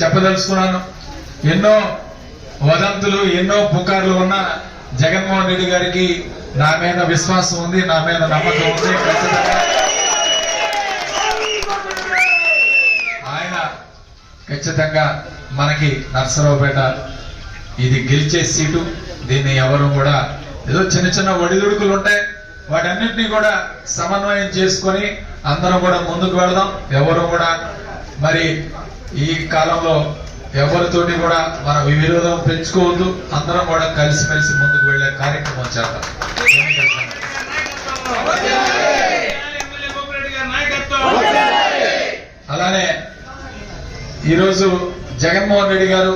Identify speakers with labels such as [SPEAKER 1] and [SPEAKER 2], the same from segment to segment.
[SPEAKER 1] చెప్పదలుచుకున్నాను. ఎన్నో వదంతులు ఎన్నో పుకార్లు ఉన్న జగన్మోహన్ రెడ్డి గారికి నా మీద విశ్వాసం ఉంది నా మీద నమ్మకం ఉంది. ఖచ్చితంగా ఆయన ఖచ్చితంగా మనకి నర్సరావుపేట ఇది గెలిచే సీటు. దీన్ని ఎవరు కూడా ఏదో చిన్న చిన్న ఒడిదుడుకులు ఉంటాయి. వాటన్నిటినీ కూడా సమన్వయం చేసుకొని అందరం కూడా ముందుకు వెళదాం. ఎవరు కూడా మరి ఈ కాలంలో ఎవరితోటి కూడా మన విరోధం పెంచుకోవద్దు అందరం కూడా కలిసిమెలిసి ముందుకు వెళ్ళే కార్యక్రమం చేద్దాం. అలానే ఈరోజు జగన్మోహన్ రెడ్డి గారు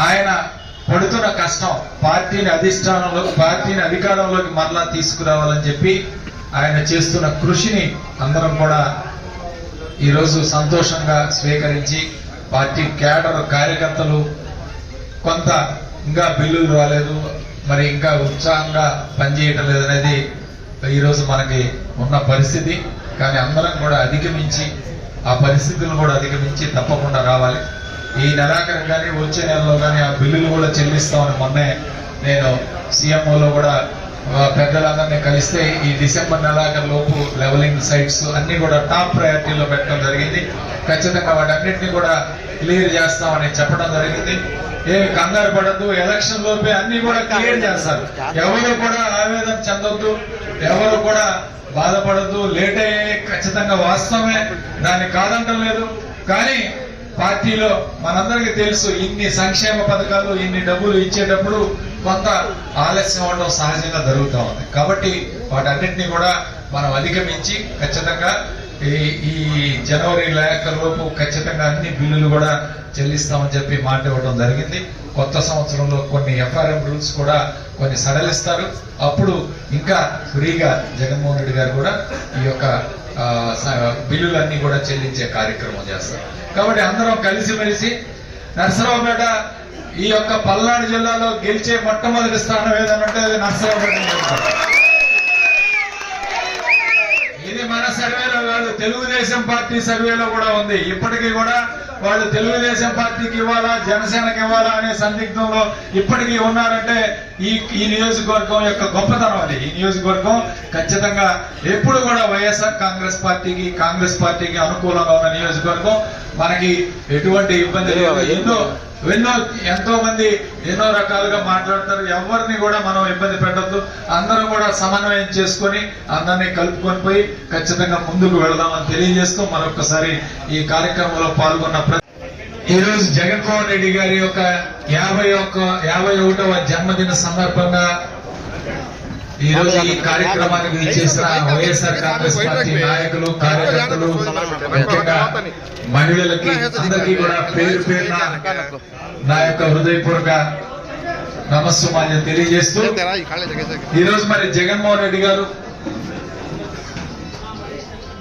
[SPEAKER 1] ఆయన పడుతున్న కష్టం పార్టీని అధిష్టానంలో పార్టీని అధికారంలోకి మరలా తీసుకురావాలని చెప్పి ఆయన చేస్తున్న కృషిని అందరం కూడా ఈరోజు సంతోషంగా స్వీకరించి పార్టీ కేడర్ కార్యకర్తలు కొంత ఇంకా బిల్లులు రాలేదు మరి ఇంకా ఉత్సాహంగా పనిచేయటం లేదనేది ఈరోజు మనకి ఉన్న పరిస్థితి. కానీ అందరం కూడా అధిగమించి ఆ పరిస్థితులను కూడా అధిగమించి తప్పకుండా రావాలి. ఈ నెలాఖరు కానీ వచ్చే నెలలో కానీ ఆ బిల్లులు కూడా చెల్లిస్తామని మొన్నే నేను సీఎంఓలో కూడా పెద్దలందరినీ కలిస్తే ఈ డిసెంబర్ నెలాఖరు లోపు లెవలింగ్ సైట్స్ అన్ని కూడా టాప్ ప్రయారిటీలో పెట్టడం జరిగింది. ఖచ్చితంగా వాటన్నిటిని కూడా క్లియర్ చేస్తామని చెప్పడం జరిగింది. ఏ కంగారు పడద్దు ఎలక్షన్ లోపే అన్ని కూడా క్లియర్ చేస్తారు. ఎవరు కూడా ఆవేదన చెందొద్దు ఎవరు కూడా బాధపడద్దు లేట్ అయ్యే ఖచ్చితంగా వాస్తవమే. దాన్ని కాదంటం లేదు. కానీ పార్టీలో మనందరికీ తెలుసు ఇన్ని సంక్షేమ పథకాలు ఇన్ని డబ్బులు ఇచ్చేటప్పుడు కొంత ఆలస్యం అవడం సహజంగా జరుగుతూ ఉంది. కాబట్టి వాటన్నింటినీ కూడా మనం అధిగమించి ఖచ్చితంగా ఈ ఈ జనవరి లోపు ఖచ్చితంగా అన్ని బిల్లులు కూడా చెల్లిస్తామని చెప్పి మాట ఇవ్వడం జరిగింది. కొత్త సంవత్సరంలో కొన్ని ఎఫ్ఆర్ఎం రూల్స్ కూడా కొన్ని సడలిస్తారు. అప్పుడు ఇంకా ఫ్రీగా జగన్మోహన్ రెడ్డి గారు కూడా ఈ యొక్క బిల్లులన్నీ కూడా చెల్లించే కార్యక్రమం చేస్తారు. కాబట్టి అందరం కలిసిమెలిసి నర్సరావుపేట ఈ యొక్క పల్నాడు జిల్లాలో గెలిచే మొట్టమొదటి స్థానం ఏదైనా ఉంటే అది నర్సరావుపేట. ఇది మన సర్వేలో కాదు తెలుగుదేశం పార్టీ సర్వేలో కూడా ఉంది. ఇప్పటికీ కూడా వాళ్ళు తెలుగుదేశం పార్టీకి ఇవ్వాలా జనసేనకి ఇవ్వాలా అనే సందిగ్ధంలో ఇప్పటికీ ఉన్నారంటే ఈ ఈ నియోజకవర్గం యొక్క గొప్పతనం అది. ఈ నియోజకవర్గం ఖచ్చితంగా ఎప్పుడు కూడా వైఎస్ఆర్ కాంగ్రెస్ పార్టీకి కాంగ్రెస్ పార్టీకి అనుకూలంగా ఉన్న నియోజకవర్గం. మనకి ఎటువంటి ఇబ్బంది లేదు. ఎన్నో ఎన్నో ఎంతో మంది ఎన్నో రకాలుగా మాట్లాడతారు. ఎవరిని కూడా మనం ఇబ్బంది పెట్టద్దు. అందరూ కూడా సమన్వయం చేసుకొని అందరినీ కలుపుకొని పోయి ఖచ్చితంగా ముందుకు వెళదామని తెలియజేస్తూ మరొకసారి ఈ కార్యక్రమంలో పాల్గొన్న ప్రతి ఈ రోజు జగన్మోహన్ రెడ్డి గారి యొక్క యాభై ఒక్క యాభై ఒకటవ జన్మదిన సందర్భంగా ఈ రోజు ఈ కార్యక్రమానికి విచ్చేసిన వైఎస్ఆర్ కాంగ్రెస్ పార్టీ నాయకులు కార్యకర్తలు ముఖ్యంగా మహిళలకి అందరికీ కూడా పేరు పేరున నా యొక్క హృదయపూర్వక నమస్సుమాన్యం తెలియజేస్తూ ఈరోజు మరి జగన్మోహన్ రెడ్డి గారు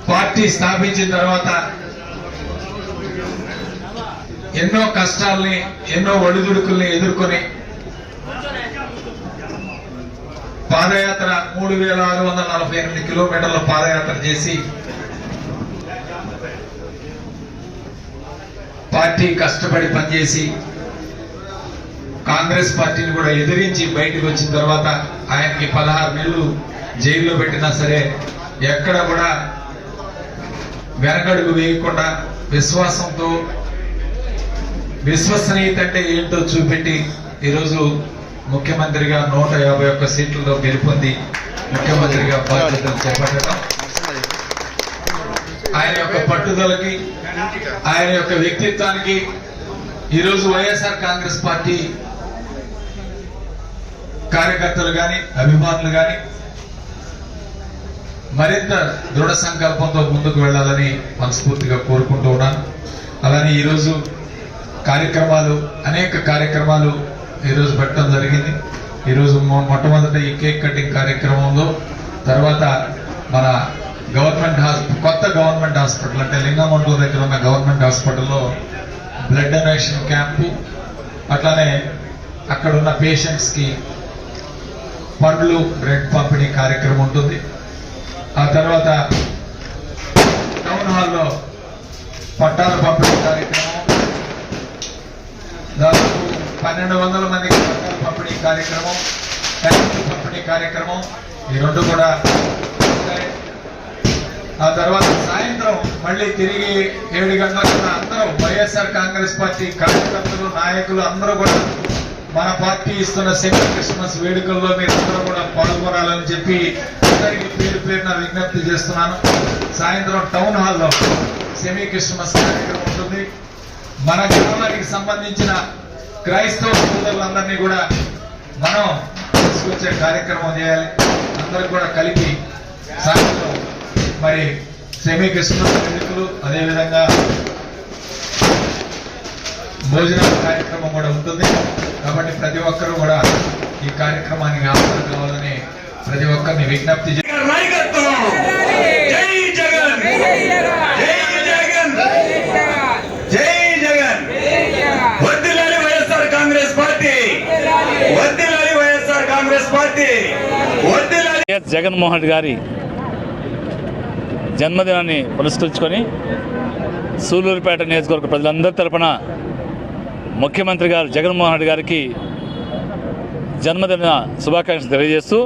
[SPEAKER 1] పార్టీ స్థాపించిన తర్వాత ఎన్నో కష్టాల్ని ఎన్నో ఒడిదుడుకుల్ని ఎదుర్కొని పాదయాత్ర మూడు వేల ఆరు వందల నలభై ఎనిమిది కిలోమీటర్ల పాదయాత్ర చేసి పార్టీ కష్టపడి పనిచేసి కాంగ్రెస్ పార్టీని కూడా ఎదిరించి బయటకు వచ్చిన తర్వాత ఆయనకి పదహారు నెలలు జైల్లో పెట్టినా సరే ఎక్కడ కూడా వెనకడుగు వేయకుండా విశ్వాసంతో విశ్వసనీయత అంటే ఏంటో చూపెట్టి ఈరోజు ముఖ్యమంత్రిగా నూట యాభై ఒక్క సీట్లతో గెలుపొంది ముఖ్యమంత్రిగా బాధ్యతలు చేపట్టడం. ఆయన యొక్క పట్టుదలకి ఆయన యొక్క వ్యక్తిత్వానికి ఈరోజు వైఎస్ఆర్ కాంగ్రెస్ పార్టీ కార్యకర్తలు కానీ అభిమానులు కానీ మరింత దృఢ సంకల్పంతో ముందుకు వెళ్ళాలని మనస్ఫూర్తిగా కోరుకుంటూ ఉన్నాను. అలానే ఈరోజు కార్యక్రమాలు అనేక కార్యక్రమాలు ఈరోజు పెట్టడం జరిగింది. ఈరోజు మొట్టమొదటి మొట్టమొదట ఈ కేక్ కటింగ్ కార్యక్రమంలో తర్వాత మన గవర్నమెంట్ హాస్పిటల్ కొత్త గవర్నమెంట్ హాస్పిటల్ అంటే లింగమంటూరు దగ్గర ఉన్న గవర్నమెంట్ హాస్పిటల్లో బ్లడ్ డొనేషన్ క్యాంపు అట్లానే అక్కడ ఉన్న పండ్లు బ్రెడ్ పంపిణీ కార్యక్రమం ఉంటుంది. ఆ తర్వాత టౌన్ హాల్లో పట్టాల పంపిణీ కార్యక్రమం. పన్నెండు వందల మందికి బట్టలు పంపిణీ కార్యక్రమం ట్యాంకు పంపిణీ కార్యక్రమం ఈ రెండు కూడా ఆ తర్వాత సాయంత్రం మళ్ళీ తిరిగి ఏడు గంటలకు అందరూ వైఎస్ఆర్ కాంగ్రెస్ పార్టీ కార్యకర్తలు నాయకులు అందరూ కూడా మన పార్టీ ఇస్తున్న సెమీ క్రిస్మస్ వేడుకల్లో మీరు అందరూ కూడా పాల్గొనాలని చెప్పి అందరికీ పేరు పేరున విజ్ఞప్తి చేస్తున్నాను. సాయంత్రం టౌన్ హాల్లో సెమీ క్రిస్మస్ కార్యక్రమం ఉంటుంది. మన గ్రామానికి సంబంధించిన క్రైస్తవ సోదరులందరినీ కూడా మనం తీసుకొచ్చే కార్యక్రమం చేయాలి. అందరూ కూడా కలిపి సాయంత్రం మరి సెమీ క్రిస్మస్ వేడుకలు అదేవిధంగా భోజనాల కార్యక్రమం కూడా ఉంటుంది. కాబట్టి ప్రతి ఒక్కరూ కూడా ఈ కార్యక్రమానికి ఆహ్వానం కావాలని ప్రతి ఒక్కరిని విజ్ఞప్తి చే-
[SPEAKER 2] గారి నాయకత్వం జై జగన్ జై జగన్ జై జగన్ వద్దిలాలి వైఎస్ఆర్ కాంగ్రెస్ పార్టీ వద్దిలాలి వైఎస్ఆర్ కాంగ్రెస్ పార్టీ వద్దిలాలి
[SPEAKER 3] వైఎస్ జగన్మోహన్ రెడ్డి గారి జన్మదినాన్ని పురస్కరించుకొని సూలూరుపేట నియోజకవర్గ ప్రజలందరి తరపున ముఖ్యమంత్రి గారు జగన్మోహన్ రెడ్డి గారికి జన్మదిన శుభాకాంక్షలు తెలియజేస్తూ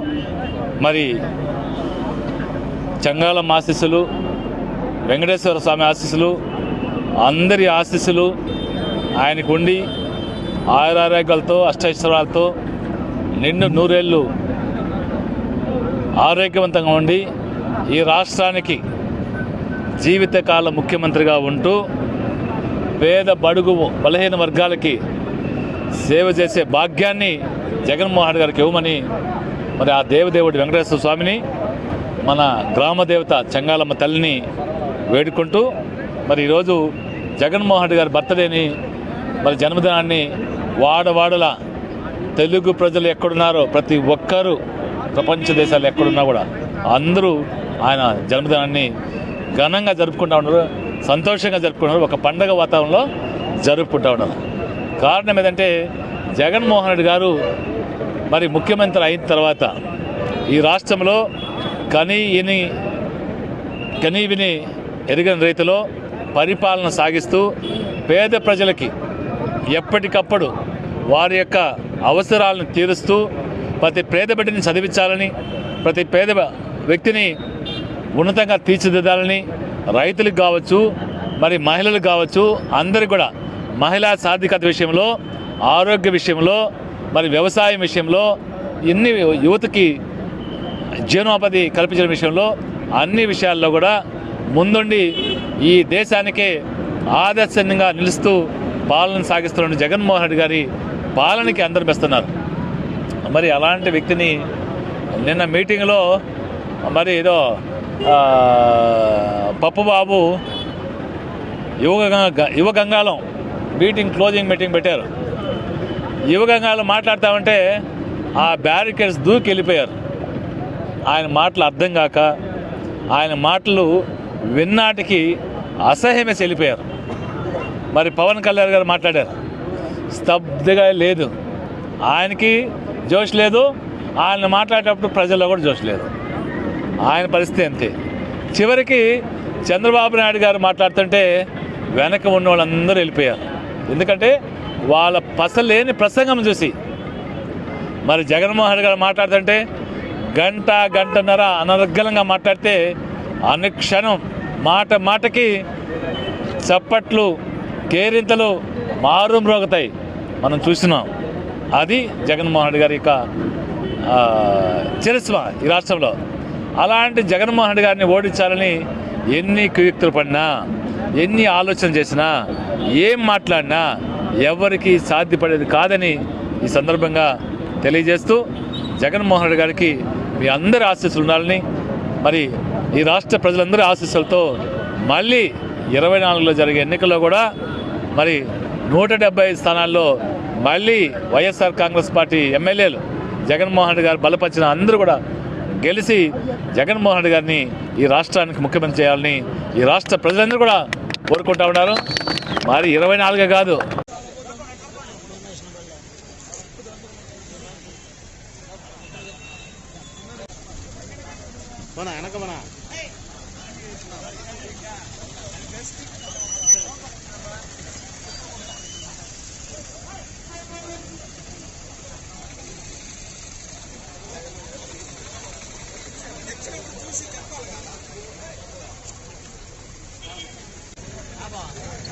[SPEAKER 3] మరి చంగాళం ఆశీస్సులు వెంకటేశ్వర స్వామి ఆశీస్సులు అందరి ఆశీస్సులు ఆయనకు ఉండి ఆయురారోగ్యాలతో అష్టైశ్వరాలతో నిండు నూరేళ్ళు ఆరోగ్యవంతంగా ఉండి ఈ రాష్ట్రానికి జీవితకాల ముఖ్యమంత్రిగా ఉంటూ పేద బడుగు బలహీన వర్గాలకి సేవ చేసే భాగ్యాన్ని జగన్మోహన్ గారికి ఇవ్వమని మరి ఆ దేవదేవుడి వెంకటేశ్వర స్వామిని మన గ్రామ దేవత చెంగాలమ్మ తల్లిని వేడుకుంటూ మరి ఈరోజు జగన్మోహన్ గారి బర్త్డేని మరి జన్మదినాన్ని వాడవాడల తెలుగు ప్రజలు ఎక్కడున్నారో ప్రతి ఒక్కరూ ప్రపంచ దేశాలు ఎక్కడున్నా కూడా అందరూ ఆయన జన్మదినాన్ని ఘనంగా జరుపుకుంటా ఉన్నారు సంతోషంగా జరుపుకుంటున్నారు ఒక పండగ వాతావరణంలో జరుపుకుంటా ఉన్నారు. కారణం ఏదంటే జగన్మోహన్ రెడ్డి గారు మరి ముఖ్యమంత్రి అయిన తర్వాత ఈ రాష్ట్రంలో కనీ ఇని కనీ విని ఎరగని రీతిలో పరిపాలన సాగిస్తూ పేద ప్రజలకి ఎప్పటికప్పుడు వారి యొక్క అవసరాలను తీరుస్తూ ప్రతి పేద బిడ్డని చదివించాలని ప్రతి పేద వ్యక్తిని ఉన్నతంగా తీర్చిదిద్దాలని రైతులకు కావచ్చు మరి మహిళలకు కావచ్చు అందరికి కూడా మహిళా సాధికత విషయంలో ఆరోగ్య విషయంలో మరి వ్యవసాయం విషయంలో ఇన్ని యువతకి జీవనోపాధి కల్పించడం విషయంలో అన్ని విషయాల్లో కూడా ముందుండి ఈ దేశానికే ఆదర్శంగా నిలుస్తూ పాలన సాగిస్తున్న జగన్మోహన్ రెడ్డి గారి పాలనకి అందరు మెస్తున్నారు మరి అలాంటి వ్యక్తిని నిన్న మీటింగ్లో మరి ఏదో పప్పుబాబు యువ యువ గంగాలం మీటింగ్ క్లోజింగ్ మీటింగ్ పెట్టారు. యువ గంగాలం మాట్లాడతామంటే ఆ బ్యారికేడ్స్ దూకి వెళ్ళిపోయారు ఆయన మాటలు అర్థం కాక ఆయన మాటలు విన్నాటికి అసహ్యమేసి వెళ్ళిపోయారు మరి పవన్ కళ్యాణ్ గారు మాట్లాడారు. స్తబ్దిగా లేదు. ఆయనకి జోష్ లేదు. ఆయన మాట్లాడేటప్పుడు ప్రజల్లో కూడా జోష్ లేదు. ఆయన పరిస్థితి అంతే చివరికి చంద్రబాబు నాయుడు గారు మాట్లాడుతుంటే వెనక ఉన్న వాళ్ళందరూ వెళ్ళిపోయారు. ఎందుకంటే వాళ్ళ పసలేని ప్రసంగం చూసి. మరి జగన్మోహన్ గారు మాట్లాడుతుంటే గంట గంటన్నర అనర్గళంగా మాట్లాడితే అనుక్షణం మాట మాటకి చప్పట్లు కేరింతలు మారుమ్రోగుతాయి. మనం చూసినాం అది జగన్మోహన్ రెడ్డి గారి యొక్క ఆ, చరిస్మ ఈ రాష్ట్రంలో. అలాంటి జగన్మోహన్ రెడ్డి గారిని ఓడించాలని ఎన్ని కుయుక్తులు పడినా ఎన్ని ఆలోచన చేసినా ఏం మాట్లాడినా ఎవరికి సాధ్యపడేది కాదని ఈ సందర్భంగా తెలియజేస్తూ జగన్మోహన్ రెడ్డి గారికి మీ అందరి ఆశీస్సులు ఉండాలని మరి ఈ రాష్ట్ర ప్రజలందరి ఆశీస్సులతో మళ్ళీ ఇరవై నాలుగులో జరిగే ఎన్నికల్లో కూడా మరి నూట స్థానాల్లో మళ్ళీ వైఎస్ఆర్ కాంగ్రెస్ పార్టీ ఎమ్మెల్యేలు జగన్మోహన్ రెడ్డి గారు బలపరిచిన అందరూ కూడా గెలిచి జగన్మోహన్ రెడ్డి గారిని ఈ రాష్ట్రానికి ముఖ్యమంత్రి చేయాలని ఈ రాష్ట్ర ప్రజలందరూ కూడా కోరుకుంటా ఉన్నారు. మరి ఇరవై నాలుగే కాదు.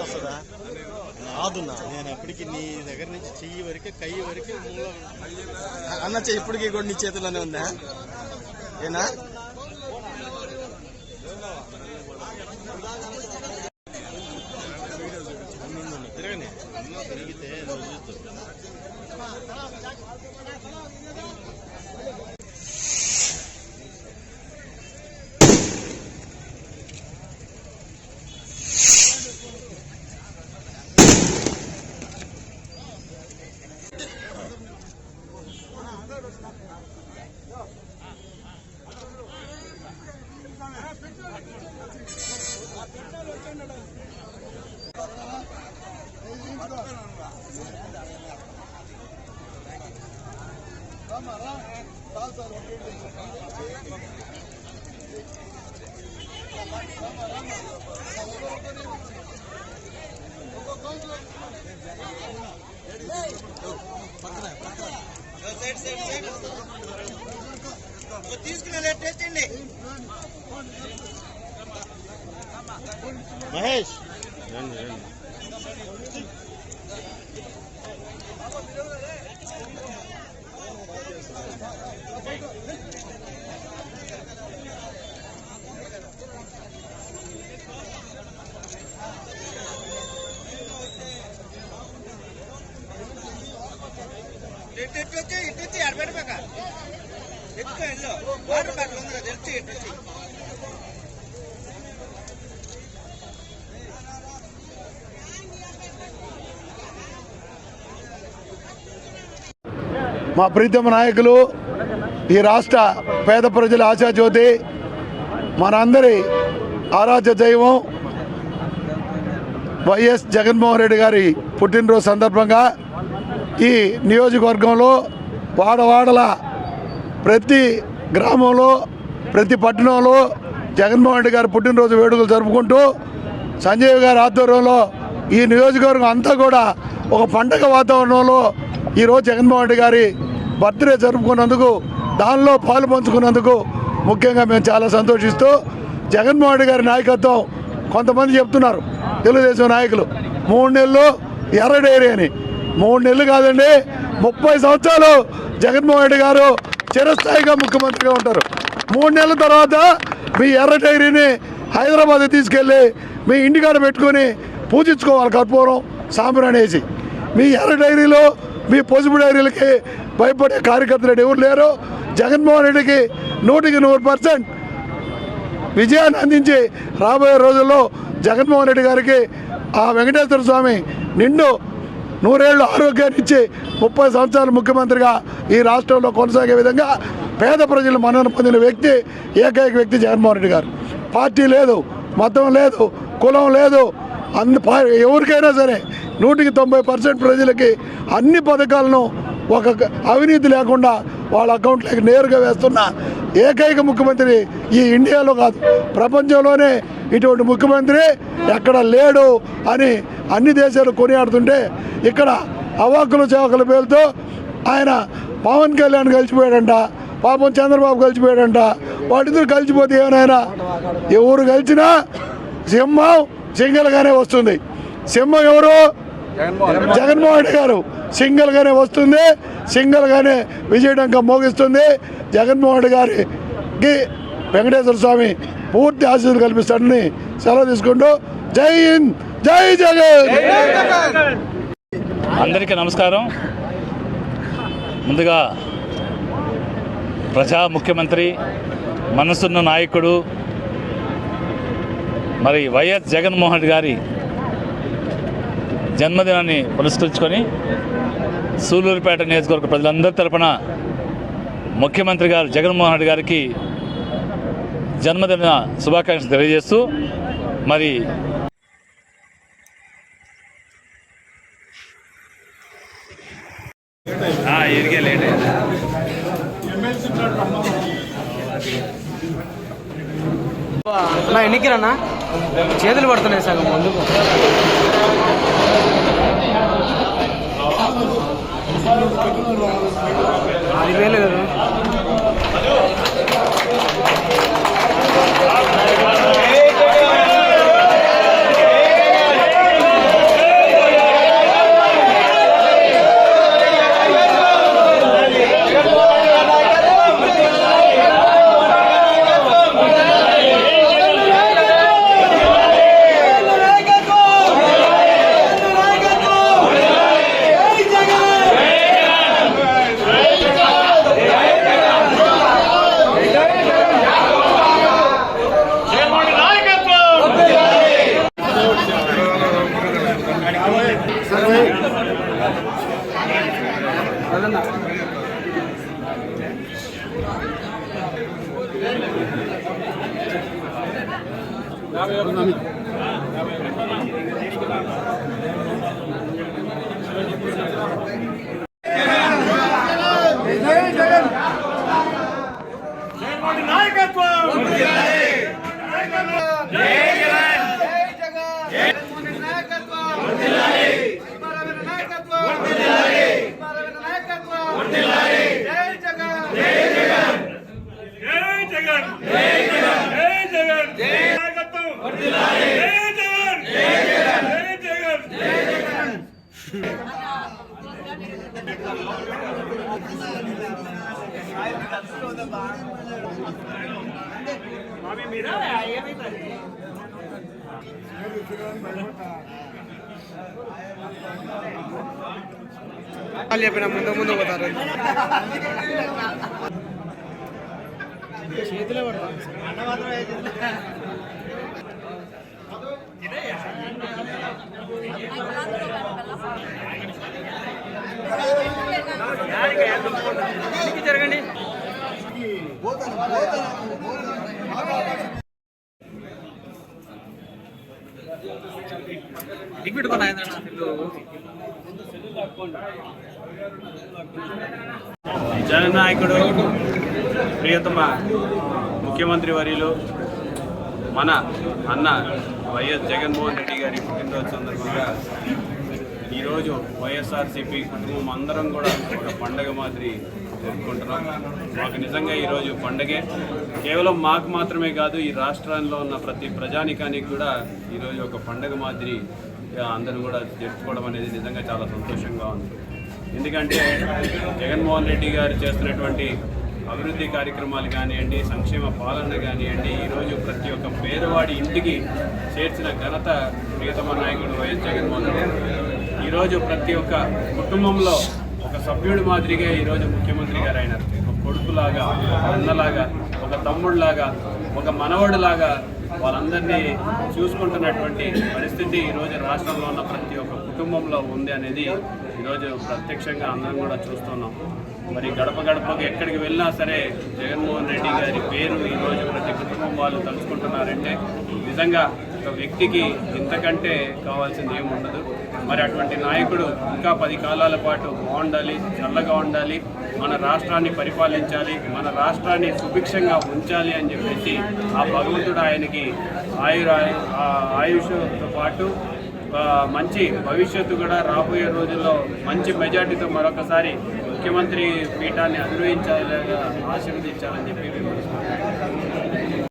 [SPEAKER 4] వస్తుందా రాదున్నా. నేను ఎప్పటికీ నీ దగ్గర నుంచి చెయ్యి వరకు కయ్యి వరకు అన్న చెయ్యి ఇప్పటికీ కూడా నీ చేతిలోనే ఉందా? ఏనా? خلاص
[SPEAKER 5] మా ప్రీతమ నాయకులు ఈ రాష్ట్ర పేద ప్రజల ఆశాజ్యోతి మనందరి ఆరాధ్య దైవం వైఎస్ జగన్మోహన్ రెడ్డి గారి పుట్టినరోజు సందర్భంగా ఈ నియోజకవర్గంలో వాడవాడల ప్రతి గ్రామంలో ప్రతి పట్టణంలో జగన్మోహన్ రెడ్డి గారు పుట్టినరోజు వేడుకలు జరుపుకుంటూ సంజయ్ గారి ఆధ్వర్యంలో ఈ నియోజకవర్గం అంతా కూడా ఒక పండగ వాతావరణంలో ఈరోజు జగన్మోహన్ రెడ్డి గారి బర్త్డే జరుపుకున్నందుకు దానిలో పాలు పంచుకున్నందుకు ముఖ్యంగా మేము చాలా సంతోషిస్తూ జగన్మోహన్ రెడ్డి గారి నాయకత్వం కొంతమంది చెప్తున్నారు తెలుగుదేశం నాయకులు. మూడు నెలలు ఎర్ర డైరీ అని. మూడు నెలలు కాదండి ముప్పై సంవత్సరాలు జగన్మోహన్ రెడ్డి గారు చిరస్థాయిగా ముఖ్యమంత్రిగా ఉంటారు. మూడు నెలల తర్వాత మీ ఎర్ర డైరీని హైదరాబాద్ తీసుకెళ్ళి మీ ఇంటికాడ పెట్టుకొని పూజించుకోవాలి కర్పూరం సాంబ్రాణి అనేసి. మీ ఎర్ర డైరీలో మీ పసుపు డైరీలకి భయపడే కార్యకర్తలు ఎవరు లేరు. జగన్మోహన్ రెడ్డికి నూటికి నూరు పర్సెంట్ విజయాన్ని అందించి రాబోయే రోజుల్లో జగన్మోహన్ రెడ్డి గారికి ఆ వెంకటేశ్వర స్వామి నిండు నూరేళ్ళు ఆరోగ్యాన్ని ఇచ్చి ముప్పై సంవత్సరాలు ముఖ్యమంత్రిగా ఈ రాష్ట్రంలో కొనసాగే విధంగా పేద ప్రజలు మన్నన పొందిన వ్యక్తి ఏకైక వ్యక్తి జగన్మోహన్ రెడ్డి గారు. పార్టీ లేదు మతం లేదు కులం లేదు. అందు ఎవరికైనా సరే నూటికి తొంభై పర్సెంట్ ప్రజలకి అన్ని పథకాలను ఒక అవినీతి లేకుండా వాళ్ళ అకౌంట్లోకి నేరుగా వేస్తున్న ఏకైక ముఖ్యమంత్రి ఈ ఇండియాలో కాదు ప్రపంచంలోనే ఇటువంటి ముఖ్యమంత్రి ఎక్కడ లేడు అని అన్ని దేశాలు కొనియాడుతుంటే ఇక్కడ అవాకులు చవకల పేరుతో ఆయన పవన్ కళ్యాణ్ కలిసిపోయాడంట పాపం చంద్రబాబు కలిసిపోయాడంట వాటిద్దరు కలిసిపోతే ఏమైనా ఎవరు కలిసినా సింహం సింగల్గానే వస్తుంది. సింహం ఎవరు? జగన్మోహన్ రెడ్డి. గారు సింగల్గానే వస్తుంది సింగల్గానే విజయడంక మోగిస్తుంది. జగన్మోహన్ రెడ్డి గారికి వెంకటేశ్వర స్వామి పూర్తి ఆశీస్సులు కల్పిస్తాడని సెలవు తీసుకుంటూ జై హింద్ జై జగన్!
[SPEAKER 3] అందరికీ నమస్కారం. ముందుగా ప్రజా ముఖ్యమంత్రి మనసున్న నాయకుడు మరి వైఎస్ జగన్మోహన్ రెడ్డి గారి జన్మదినాన్ని పురస్కరించుకొని సూలూరుపేట నియోజకవర్గ ప్రజలందరి తరపున ముఖ్యమంత్రి గారు జగన్మోహన్ రెడ్డి గారికి జన్మదిన శుభాకాంక్షలు తెలియజేస్తూ మరి
[SPEAKER 6] అన్నా ఎన్నికలన్నా? చేతులు పడుతున్నాయి సగం ముందుకు. అది కదా. আমি వాళ్ళు చెప్పిన ముందు ముందు పోతారు చేతిలో పడతారు జరగండి టిక్ పెట్టుకున్నా
[SPEAKER 7] జననాయకుడు ప్రియతమ ముఖ్యమంత్రి వర్యులు మన అన్న వైఎస్ జగన్మోహన్ రెడ్డి గారి పుట్టినరోజు సందర్భంగా ఈరోజు వైఎస్ఆర్సీపీ కుటుంబం అందరం కూడా ఒక పండగ మాదిరి జరుపుకుంటున్నాం. మాకు నిజంగా ఈరోజు పండగే. కేవలం మాకు మాత్రమే కాదు ఈ రాష్ట్రంలో ఉన్న ప్రతి ప్రజానికానికి కూడా ఈరోజు ఒక పండగ మాదిరి అందరూ కూడా జరుపుకోవడం అనేది నిజంగా చాలా సంతోషంగా ఉంది. ఎందుకంటే జగన్మోహన్ రెడ్డి గారు చేస్తున్నటువంటి అభివృద్ధి కార్యక్రమాలు కానివ్వండి సంక్షేమ పాలన కానివ్వండి ఈరోజు ప్రతి ఒక్క పేదవాడి ఇంటికి చేర్చిన ఘనత ప్రియతమ నాయకుడు వైఎస్ జగన్మోహన్ రెడ్డి ఈరోజు ప్రతి ఒక్క కుటుంబంలో ఒక సభ్యుడి మాదిరిగా ఈరోజు ముఖ్యమంత్రి గారు అయినారు ఒక కొడుకులాగా ఒక అన్నలాగా ఒక తమ్ముడిలాగా ఒక మనవడిలాగా వాళ్ళందరినీ చూసుకుంటున్నటువంటి పరిస్థితి ఈరోజు రాష్ట్రంలో ఉన్న ప్రతి ఒక్క కుటుంబంలో ఉంది అనేది ఈరోజు ప్రత్యక్షంగా అందరం కూడా చూస్తున్నాం. మరి గడప గడపకు ఎక్కడికి వెళ్ళినా సరే జగన్మోహన్ రెడ్డి గారి పేరు ఈరోజు ప్రతి కుటుంబం వాళ్ళు తలుచుకుంటున్నారంటే నిజంగా ఒక వ్యక్తికి ఇంతకంటే కావాల్సింది ఏమి ఉండదు. మరి అటువంటి నాయకుడు ఇంకా పది కాలాల పాటు బాగుండాలి చల్లగా ఉండాలి మన రాష్ట్రాన్ని పరిపాలించాలి మన రాష్ట్రాన్ని సుభిక్షంగా ఉంచాలి అని చెప్పేసి ఆ భగవంతుడు ఆయనకి ఆయుర ఆ ఆయుష్తో పాటు మంచి భవిష్యత్తు కూడా రాబోయే రోజుల్లో మంచి మెజార్టీతో మరొకసారి ముఖ్యమంత్రి పీఠాన్ని అనుభవించాలి ఆశీర్వదించాలని చెప్పి మేము